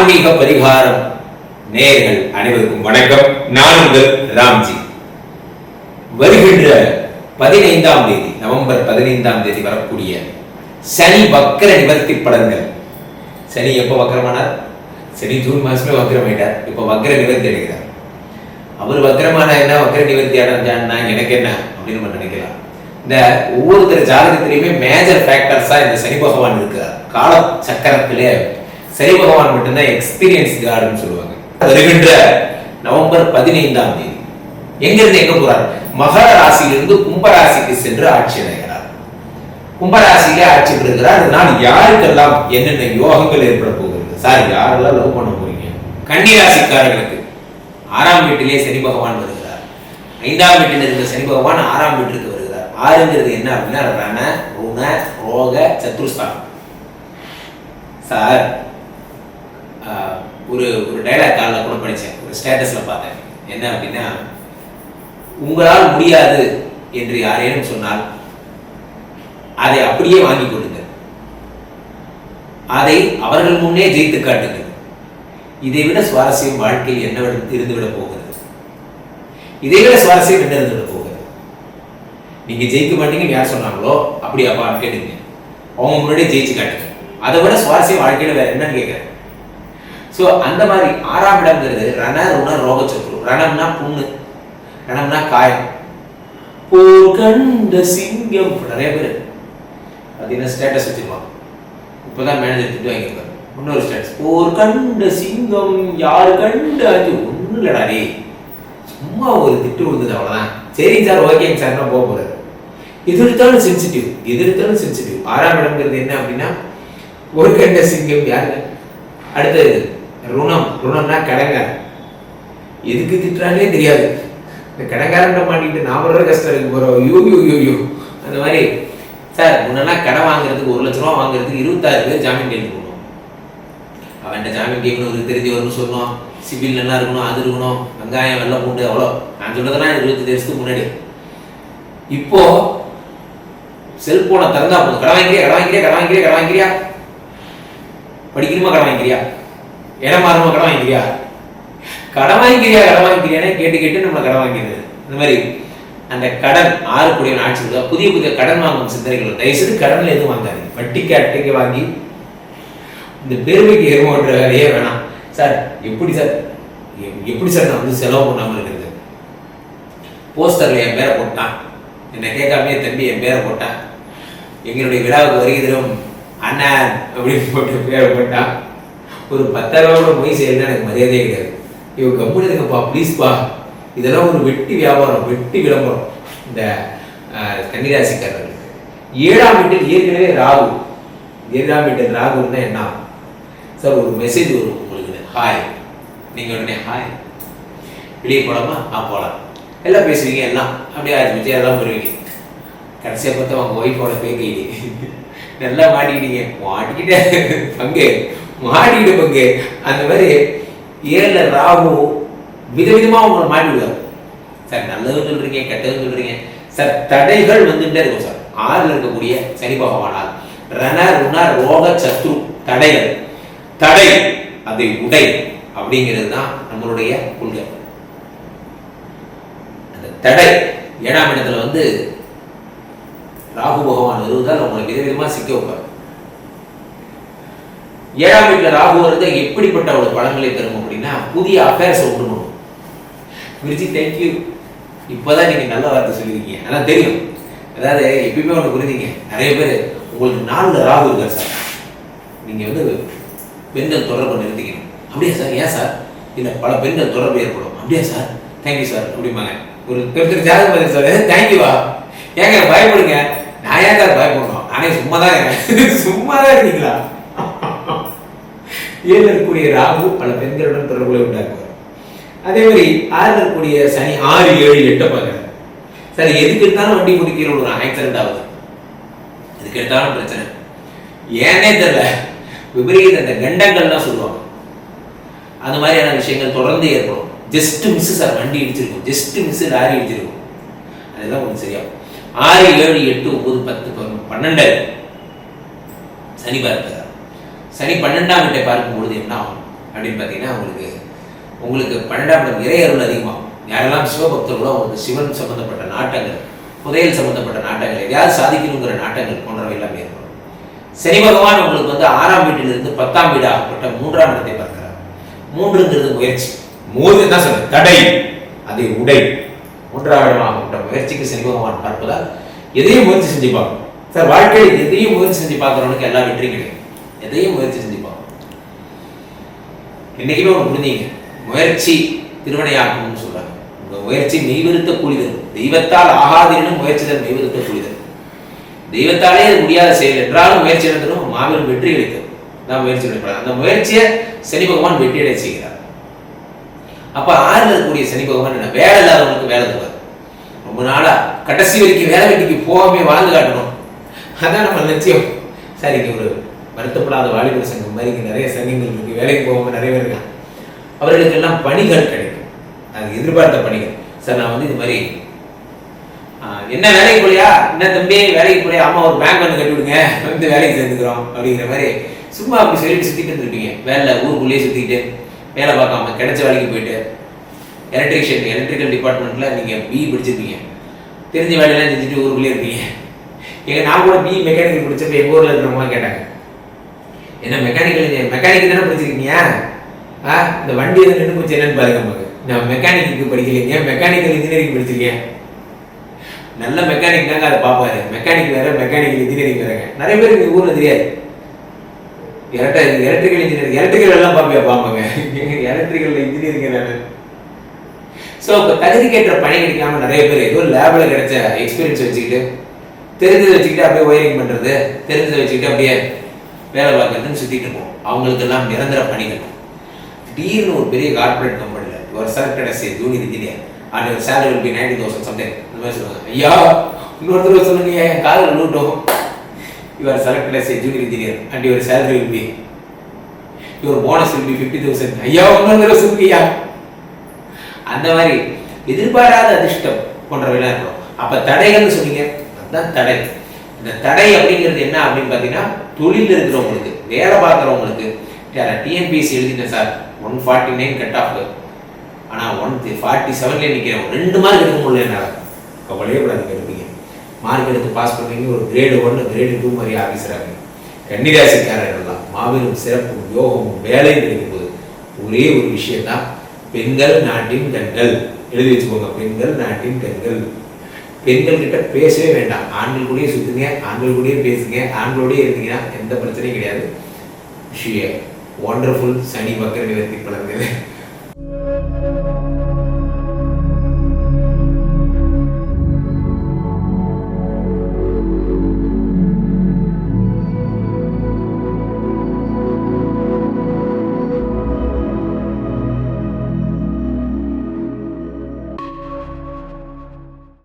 ஆன்மீக பரிகாரம் நேயர்கள் அனைவருக்கும் வணக்கம். நான் உங்கள் ராம்ஜி. வருகின்ற பதினைந்தாம் தேதி நவம்பர் பதினைந்தாம் தேதி வரக்கூடிய சனி வக்கர நிவர்த்தி படங்கள் சனி எப்போ வக்கரமானார் சனி ஜூன் மாசமே வக்கரமாயிட்டார் இப்போ வக்கர நிவர்த்தி அடைகிறார். அவர் வக்கரமான என்ன? வக்கர நிவர்த்தி அடைஞ்சான்னா எனக்கு என்ன அப்படின்னு நம்ம நினைக்கலாம். இந்த ஒவ்வொருத்தர் ஜாதகத்திலையுமே மேஜர் ஃபேக்டர்ஸா இந்த சனி பகவான் இருக்கிறார். கால சக்கரத்திலே சனி பகவான் மட்டும்தான் எக்ஸ்பீரியன்ஸ் கார்டுன்னு சொல்லுவாங்க. வருகின்ற நவம்பர் பதினைந்தாம் தேதி. எங்கிருந்து எங்க போறார்? மகர ராசியிலிருந்து கும்பராசிக்கு சென்று ஆட்சி அடைகிறார். கும்பராசியிலே ஆட்சி பெறுகிறார். அதனால் யாருக்கெல்லாம் என்னென்ன யோகங்கள் ஏற்பட போகிறது? சார் யாரெல்லாம் லவ் பண்ண போறீங்க? கன்னி ராசிக்காரர்களுக்கு ஆறாம் வீட்டிலே சனி பகவான் வருகிறார். ஐந்தாம் வீட்டில் இருந்த சனி பகவான் ஆறாம் வீட்டிற்கு வருகிறார். ஆறுங்கிறது என்ன அப்படின்னா ரண ருண ரோக சத்ருஸ்தானம். சார் ஒரு ஒரு டைலாக் காலில் கூட படித்தேன் ஒரு ஸ்டேட்டஸில் பார்த்தேன். என்ன அப்படின்னா உங்களால் முடியாது என்று யாரேனும் சொன்னால் அதை அப்படியே வாங்கிக் கொள்ளுங்கள். அதை அவர்கள் முன்னே ஜெயித்து காட்டுங்கள். இதை விட சுவாரஸ்யம் வாழ்க்கையில் என்ன இருந்துவிட போகிறது. இதை விட சுவாரஸ்யம் என்ன இருந்துவிட போகிறது? நீங்க ஜெயிக்க மாட்டீங்கன்னு யார் சொன்னாங்களோ அப்படி அப்பா கேட்டுங்க அவங்க முன்னாடியே ஜெயிச்சு காட்டுங்க. அதை விட சுவாரஸ்யம் வாழ்க்கையில வேற என்னன்னு கேட்கறேன். ஸோ அந்த மாதிரி ஆறாம் இடம்ங்கிறது ரண ருண ரோக சத்ரு ரணம்னா புண்ணு. ரணம்னா காயம். போர் கண்ட சிங்கம் நிறைய பேர் பார்த்தீங்கன்னா ஸ்டேட்டஸ் வச்சிருப்பான் இப்போதான் மேனேஜர் திட்டு வாங்கியிருப்பாரு இன்னொரு ஸ்டேட்டஸ் போர் கண்ட சிங்கம். யார் கண்டு அது? ஒன்றும் இல்லடா சும்மா ஒரு திட்டு விழுந்தது அவ்வளோதான் சரி சார் ஓகேங்க சார் நான் போக போகிறாரு எதிர்த்தாலும் சென்சிட்டிவ் எதிர்த்தாலும் சென்சிட்டிவ் ஆறாம் இடம்ங்கிறது என்ன அப்படின்னா ஒரு கண்ட சிங்கம் யாருங்க? அடுத்தது ருணம் ருணம்னா கடங்காரன் எதுக்கு திட்டுறானே தெரியாது. இந்த கடங்காரன் மாட்டிட்டு நான் வர்ற கஷ்டம் இருக்கு போகிறோம் யூ யூ யூ யூ அந்த மாதிரி சார் முன்னெல்லாம் கடன் வாங்குறதுக்கு ஒரு லட்ச ரூபா வாங்குறதுக்கு இருபத்தாறு பேர் ஜாமீன் கேட்டு போகணும் அவன்கிட்ட ஜாமீன் கேட்கணும் தெரிஞ்சு வரும்னு சொல்லணும் சிபில் நல்லா இருக்கணும் அது இருக்கணும். வெங்காயம் வெள்ளை பூண்டு அவ்வளோ. நான் சொல்றதெல்லாம் இருபத்தஞ்சு வருஷத்துக்கு முன்னாடி. இப்போ செல்போனை திறந்தா போதும். கடன் வாங்கிக்கிறியா கடன் வாங்கிக்கிறியா கடன் வாங்கிக்கிறியா? கடை வாங்கிறியா படிக்கணுமா கடன் வாங்கிக்கிறியா? இடம் மாறுமா கடன் வாங்கிக்கிறியா? கடன் வாங்கிக்கிறியா கடன் வாங்கிக்கிறியானே கேட்டு கேட்டு நம்மளை கடன் வாங்கிடுது. இந்த மாதிரி அந்த கடன் ஆறு கூடிய ஆட்சி புதிய புதிய கடன் வாங்கும் சிந்தனைகள் தயவுசெய்து கடனில் எதுவும் வாங்காது வட்டிக்கு அட்டைக்கு வாங்கி இந்த பெருமைக்கு எருமன்ற வேலையே வேணாம். சார் எப்படி சார்? எப்படி சார் நான் வந்து செலவு பண்ணாமல் இருக்கிறது? போஸ்டரில் என் பேரை போட்டான். என்னை கேட்காமே தம்பி என் பேரை போட்டான். எங்களுடைய விழாவுக்கு வருகிறோம் அண்ணன் அப்படின்னு போட்டு பேரை போட்டான். ஒரு பத்தாயிரம் ரூபா கூட போய் செய்யலாம் எனக்கு மரியாதையே கிடையாது. இவங்க கம்முனு இருக்கப்பா ப்ளீஸ்ப்பா இதெல்லாம் ஒரு வெட்டி வியாபாரம் வெட்டி விளம்பரம். இந்த அஹ், கன்னிராசிக்காரர்களுக்கு. ஏழாம் வீட்டில் ஏற்கனவே ராகு. ஏழாம் வீட்டில் ராகு இருந்தால் என்ன? சார் ஒரு மெசேஜ் வரும் உங்களுக்கு. ஹாய் நீங்கள் உடனே ஹாய் வெளியே போகலாமா ஆ போகலாம் எல்லாம் பேசுவீங்க எல்லாம். அப்படியே அது வச்சு எல்லாம் வருவீங்க. கடைசியாக பார்த்தா உங்கள் ஒய்ஃபோட பேக் நல்லா மாட்டிக்கிட்டீங்க. மாட்டிக்கிட்டே பங்கு. மாட்டிக்கிட்டு பங்கு. அந்த மாதிரி ஏழு ராகு விதவிதமாக உங்களை மாட்டிவிடுவார். சார் நல்லதும் சொல்றீங்க கெட்டதும் சொல்றீங்க. சார் தடைகள் வந்துட்டே இருக்கும் சார். ஆறில் இருக்கக்கூடிய சனி பகவானால் ரண ருண ரோக சத்ரு தடைகள். தடை அதை உடை அப்படிங்கிறது தான் நம்மளுடைய கொள்கை. அந்த தடை ஏழாம் இடத்துல வந்து ராகு பகவான் வருவதால் உங்களை விதவிதமாக சிக்க வைப்பார். ஏழாம் வீட்டில் ராகு வருது எப்படிப்பட்ட ஒரு பலன்களை தரும் அப்படின்னா புதிய அஃபேர்ஸை உண்டு பண்ணும். விருச்சி தேங்க்யூ இப்போதான் நீங்கள் நல்ல வார்த்தை சொல்லியிருக்கீங்க. அதான் தெரியும். அதாவது எப்பயுமே ஒன்று புரிஞ்சுங்க. நிறைய பேர் உங்களுக்கு நாலு ராகு இருக்கார் சார். நீங்கள் வந்து பெண்கள் தொடர்பு நிறுத்திக்கணும். அப்படியா சார்? ஏன் சார்? இல்லை பல பெண்கள் தொடர்பு ஏற்படும். அப்படியா சார்? தேங்க்யூ சார் அப்படிம்பாங்க. ஒரு பெருத்தர் ஜாதகம் பதில் சார். தேங்க்யூவா ஏங்க பயப்படுங்க. நான் ஏன் சார் பயப்படணும்? நானே சும்மா தான் சும்மா தான் இருக்கீங்களா? ஏழு இருக்கக்கூடிய ராகு பல பெண்களுடன் தொடர்புகளை உண்டாக்குவார். அதே மாதிரி ஆறு இருக்கக்கூடிய சனி ஆறு ஏழு எட்டை பார்க்குறாரு. சார் எதுக்கு எடுத்தாலும் வண்டி முடிக்கிற ஒரு ஆக்சிடென்ட் ஆகுது. எதுக்கு எடுத்தாலும் பிரச்சனை. ஏனே தெரியல. விபரீத அந்த கண்டங்கள்லாம் சொல்லுவாங்க. அந்த மாதிரியான விஷயங்கள் தொடர்ந்து ஏற்படும். ஜஸ்ட் மிஸ் சார் வண்டி இடிச்சிருக்கும். ஜஸ்ட் மிஸ் லாரி இடிச்சிருக்கும். அதெல்லாம் கொஞ்சம் சரியா. ஆறு ஏழு எட்டு ஒன்பது பத்து பதினொன்று பன்னெண்டு. சனி பார்க்கிறார் சனி பன்னெண்டாம் வீட்டை பார்க்கும்பொழுது என்ன ஆகும் அப்படின்னு பார்த்தீங்கன்னா உங்களுக்கு உங்களுக்கு பன்னெண்டாம் இடம் இறை அருள் அதிகமாகும். யாரெல்லாம் சிவபக்தர்களோ அவங்களுக்கு சிவன் சம்பந்தப்பட்ட நாட்டங்கள் புதையல் சம்பந்தப்பட்ட நாட்டங்கள் எதையாவது சாதிக்கணுங்கிற நாட்டங்கள் போன்றவை எல்லாமே இருக்கும். சனி பகவான் உங்களுக்கு வந்து ஆறாம் வீட்டிலிருந்து பத்தாம் வீடு ஆகப்பட்ட மூன்றாம் இடத்தை பார்க்கிறார். மூன்றுங்கிறது முயற்சி. மூன்று தான் சொல்ல தடை. அதை உடை. மூன்றாம் இடமாகப்பட்ட முயற்சிக்கு சனி பகவான் பார்ப்பதால் எதையும் முயற்சி செஞ்சு பார்க்கணும். சார் வாழ்க்கையில் எதையும் முயற்சி செஞ்சு பார்க்குறவனுக்கு எல்லா வெற்றியும் கிடைக்கும். எதையும் முயற்சி செஞ்சு என்னைக்குமே ஒன்று புரிஞ்சீங்க முயற்சி திருவினையாக்கணும்னு சொல்றாங்க. உங்க முயற்சி மெய்விருத்த கூலிதல் தெய்வத்தால் ஆகாதினும் முயற்சிதல் மெய்விருத்த கூலிதல் தெய்வத்தாலே அது முடியாத செயல் என்றாலும் முயற்சி நடத்தணும் மாபெரும் வெற்றி அளிக்கும். தான் முயற்சி எடுப்பாங்க. அந்த முயற்சியை சனி பகவான் வெற்றி அடைய செய்கிறார். அப்ப ஆறுல இருக்கக்கூடிய சனி பகவான் என்ன? வேலை இல்லாதவங்களுக்கு வேலை தருவார். ரொம்ப நாளா கடைசி வரைக்கும் வேலை வெட்டிக்கு போகாமே வாழ்ந்து காட்டணும். அதான் நம்ம லட்சியம். சரிங்க ஒரு வருத்தப்படாத வாலிபர் சங்கம் மாதிரி இங்கே நிறைய சங்கங்கள் இருக்கு. வேலைக்கு போகாம நிறைய பேர் இருக்காங்க. அவர்களுக்கு எல்லாம் பணிகள் கிடைக்கும். அது எதிர்பார்த்த பணிகள். சார் நான் வந்து இது மாதிரி என்ன வேலைக்கு போலியா என்ன தம்பி வேலைக்கு போலியா அம்மா ஒரு பேங்க் ஒன்று கட்டி விடுங்க வந்து வேலைக்கு சேர்ந்துக்கிறோம் அப்படிங்கிற மாதிரி சும்மா அப்படி சொல்லிட்டு சுத்திட்டு இருந்திருப்பீங்க. வேலை ஊருக்குள்ளேயே சுத்திட்டு வேலை பார்க்காம கிடைச்ச வேலைக்கு போயிட்டு எலக்ட்ரிஷியன் எலக்ட்ரிக்கல் டிபார்ட்மெண்ட்ல நீங்க பிஇ படிச்சிருப்பீங்க. தெரிஞ்ச வேலையெல்லாம் செஞ்சுட்டு ஊருக்குள்ளேயே இருப்பீங்க. எங்க நான் கூட பிஇ மெக்கானிக்கல் படிச்சப்ப எங்க ஊர்ல இருக்கிறவங்களாம் கேட்டாங்க. என்ன மெக்கானிக்கல் மெக்கானிக் தானே படிச்சிருக்கீங்க? ஆ இந்த வண்டி எதுவும் நின்று போச்சு என்னன்னு பாருங்க நமக்கு நான் மெக்கானிக்கு படிக்கலைங்க மெக்கானிக்கல் இன்ஜினியரிங் படிச்சிருக்கேன் நல்ல மெக்கானிக் தாங்க அதை பார்ப்பாரு. மெக்கானிக் வேற மெக்கானிக்கல் இன்ஜினியரிங் வேறங்க. நிறைய பேருக்கு இந்த ஊரில் தெரியாது. எலக்ட்ரா எலக்ட்ரிக்கல் இன்ஜினியரிங் எலக்ட்ரிக்கல் எல்லாம் பார்ப்பியா பாப்பாங்க எலக்ட்ரிக்கல் இன்ஜினியரிங் நான் ஸோ இப்போ தகுதிக்கேற்ற பணி கிடைக்காம நிறைய பேர் ஏதோ லேபில் கிடைச்ச எக்ஸ்பீரியன்ஸ் வச்சுக்கிட்டு தெரிஞ்சதை வச்சுக்கிட்டு அப்படியே ஒயரிங் பண்ணுறது தெரிஞ்சதை வச்சுக்கிட்டு அப்படியே வேலை பார்க்கறதுன்னு சுற்றிட்டு இருப்போம். அவங்களுக்கெல்லாம் நிரந்தர பணிகள். திடீர்னு ஒரு பெரிய கார்பரேட் கம்பெனியில் ஒரு selected as junior engineer and ஒரு salary will be ninety thousand something இந்த மாதிரி சொல்லுவாங்க. ஐயா இன்னொருத்தர் சொல்லுங்க என் காதல் லூட்டோம் இவர் selected as junior engineer and your salary will be your bonus will be fifty thousand ஐயா இன்னொரு தடவை சொல்லுங்கய்யா அந்த மாதிரி எதிர்பாராத அதிர்ஷ்டம் போன்றவையெல்லாம் இருக்கும். அப்போ தடைகள்னு சொன்னீங்க அதுதான் தடை. இந்த தடை அப்படிங்கிறது என்ன அப்படின்னு பார்த்தீங்கன்னா தொழில் இருக்கிறவங்களுக்கு வேலை பார்க்குறவங்களுக்கு. டிஎன்பிஎஸ்சி எழுதிட்டேன் sir. One forty nine cut off ஆனால் ஒன் ஃபார்ட்டி செவன்லேயே நிற்கிறேன் ரெண்டு மார்க் எடுக்க முடியல என்னால். கவலையே கூடாது எடுப்பீங்க. மார்க் எடுத்து பாஸ் பண்ணுவீங்க ஒரு கிரேடு ஒன்று கிரேடு டூ மாதிரி ஆஃபீஸராக கன்னிராசிக்காரர்கள்லாம் மாபெரும் சிறப்பு யோகமும் வேலையும் கிடைக்கும் போது ஒரே ஒரு விஷயம்தான். பெண்கள் நாட்டின் கண்கள். எழுதி வச்சுக்கோங்க பெண்கள் நாட்டின் கண்கள். பெண்கள் கிட்ட பேசவே வேண்டாம். ஆண்கள் கூடயே சுத்துங்க ஆண்கள் கூடயே பேசுங்க ஆண்களோடயே இருந்தீங்கன்னா எந்த பிரச்சனையும் கிடையாது. விஷய ஒண்டர்ஃபுல் சனி வக்கர நிவர்த்தி பழங்கள்